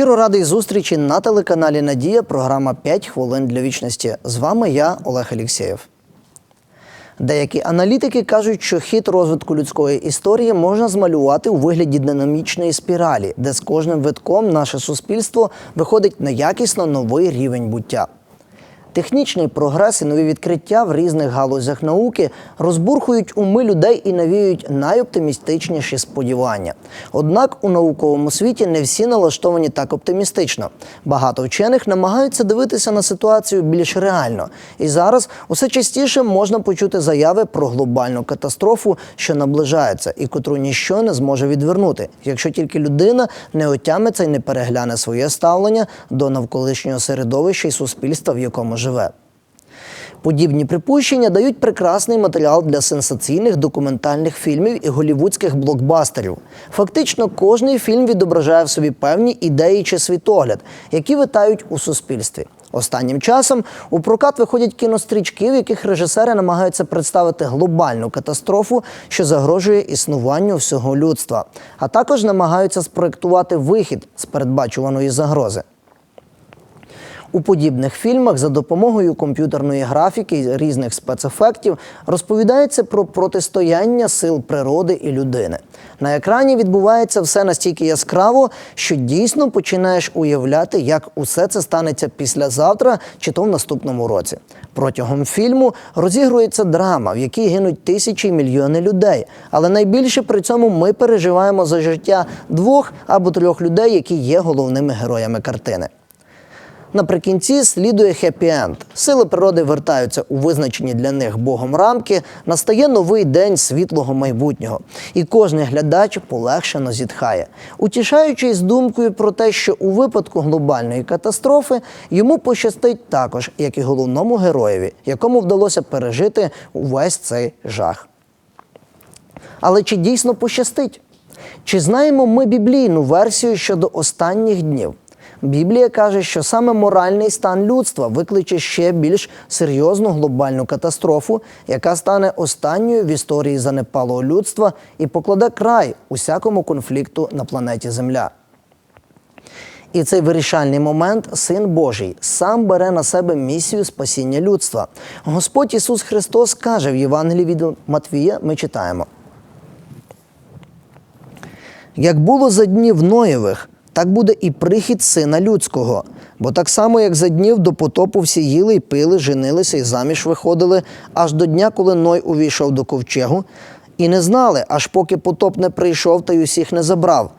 Щиро радий зустрічі на телеканалі Надія. Програма «5 хвилин для вічності. З вами я, Олег Алєксєєв. Деякі аналітики кажуть, що хід розвитку людської історії можна змалювати у вигляді динамічної спіралі, де з кожним витком наше суспільство виходить на якісно новий рівень буття. Технічний прогрес і нові відкриття в різних галузях науки розбурхують уми людей і навіюють найоптимістичніші сподівання. Однак у науковому світі не всі налаштовані так оптимістично. Багато вчених намагаються дивитися на ситуацію більш реально. І зараз усе частіше можна почути заяви про глобальну катастрофу, що наближається, і котру ніщо не зможе відвернути, якщо тільки людина не отямиться і не перегляне своє ставлення до навколишнього середовища і суспільства, в якому живе. Подібні припущення дають прекрасний матеріал для сенсаційних документальних фільмів і голівудських блокбастерів. Фактично, кожний фільм відображає в собі певні ідеї чи світогляд, які витають у суспільстві. Останнім часом у прокат виходять кінострічки, в яких режисери намагаються представити глобальну катастрофу, що загрожує існуванню всього людства, а також намагаються спроектувати вихід з передбачуваної загрози. У подібних фільмах за допомогою комп'ютерної графіки і різних спецефектів розповідається про протистояння сил природи і людини. На екрані відбувається все настільки яскраво, що дійсно починаєш уявляти, як усе це станеться післязавтра чи то в наступному році. Протягом фільму розігрується драма, в якій гинуть тисячі і мільйони людей. Але найбільше при цьому ми переживаємо за життя двох або трьох людей, які є головними героями картини. Наприкінці слідує хеппі-енд. Сили природи вертаються у визначені для них Богом рамки. Настає новий день світлого майбутнього, і кожен глядач полегшено зітхає, утішаючись думкою про те, що у випадку глобальної катастрофи йому пощастить також, як і головному героєві, якому вдалося пережити увесь цей жах. Але чи дійсно пощастить? Чи знаємо ми біблійну версію щодо останніх днів? Біблія каже, що саме моральний стан людства викличе ще більш серйозну глобальну катастрофу, яка стане останньою в історії занепалого людства і покладе край усякому конфлікту на планеті Земля. І цей вирішальний момент Син Божий сам бере на себе місію спасіння людства. Господь Ісус Христос каже в Євангелії від Матвія, ми читаємо. Як було за днів Ноєвих, так буде і прихід сина людського. Бо так само, як за днів до потопу всі їли й пили, женилися і заміж виходили, аж до дня, коли Ной увійшов до ковчегу, і не знали, аж поки потоп не прийшов та й усіх не забрав.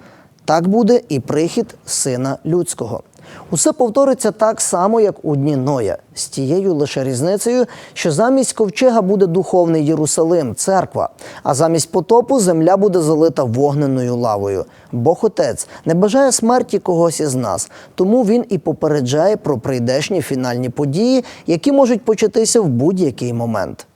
Так буде і прихід сина людського. Усе повториться так само, як у дні Ноя, з тією лише різницею, що замість ковчега буде духовний Єрусалим, церква, а замість потопу земля буде залита вогненою лавою. Бог Отець не бажає смерті когось із нас, тому він і попереджає про прийдешні фінальні події, які можуть початися в будь-який момент.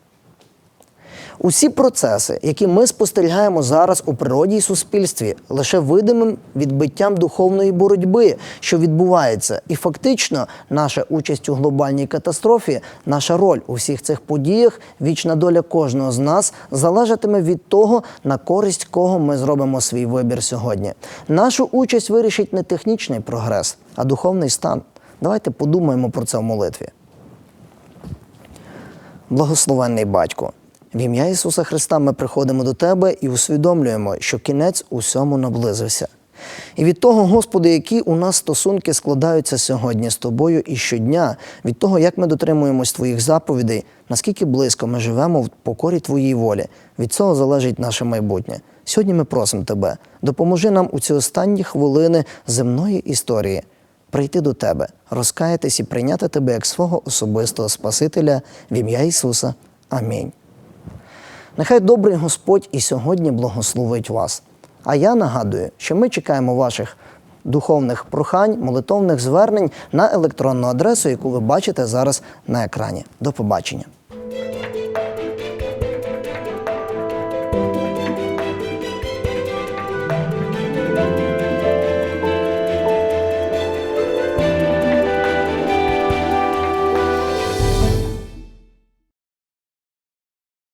Усі процеси, які ми спостерігаємо зараз у природі і суспільстві, лише видимим відбиттям духовної боротьби, що відбувається, і фактично наша участь у глобальній катастрофі, наша роль у всіх цих подіях, вічна доля кожного з нас залежатиме від того, на користь кого ми зробимо свій вибір сьогодні. Нашу участь вирішить не технічний прогрес, а духовний стан. Давайте подумаємо про це в молитві. Благословенний батько. В ім'я Ісуса Христа ми приходимо до Тебе і усвідомлюємо, що кінець усьому наблизився. І від того, Господи, які у нас стосунки складаються сьогодні з Тобою і щодня, від того, як ми дотримуємось Твоїх заповідей, наскільки близько ми живемо в покорі Твоїй волі, від цього залежить наше майбутнє. Сьогодні ми просимо Тебе, допоможи нам у ці останні хвилини земної історії прийти до Тебе, розкаятись і прийняти Тебе як свого особистого Спасителя в ім'я Ісуса. Амінь. Нехай добрий Господь і сьогодні благословить вас. А я нагадую, що ми чекаємо ваших духовних прохань, молитовних звернень на електронну адресу, яку ви бачите зараз на екрані. До побачення.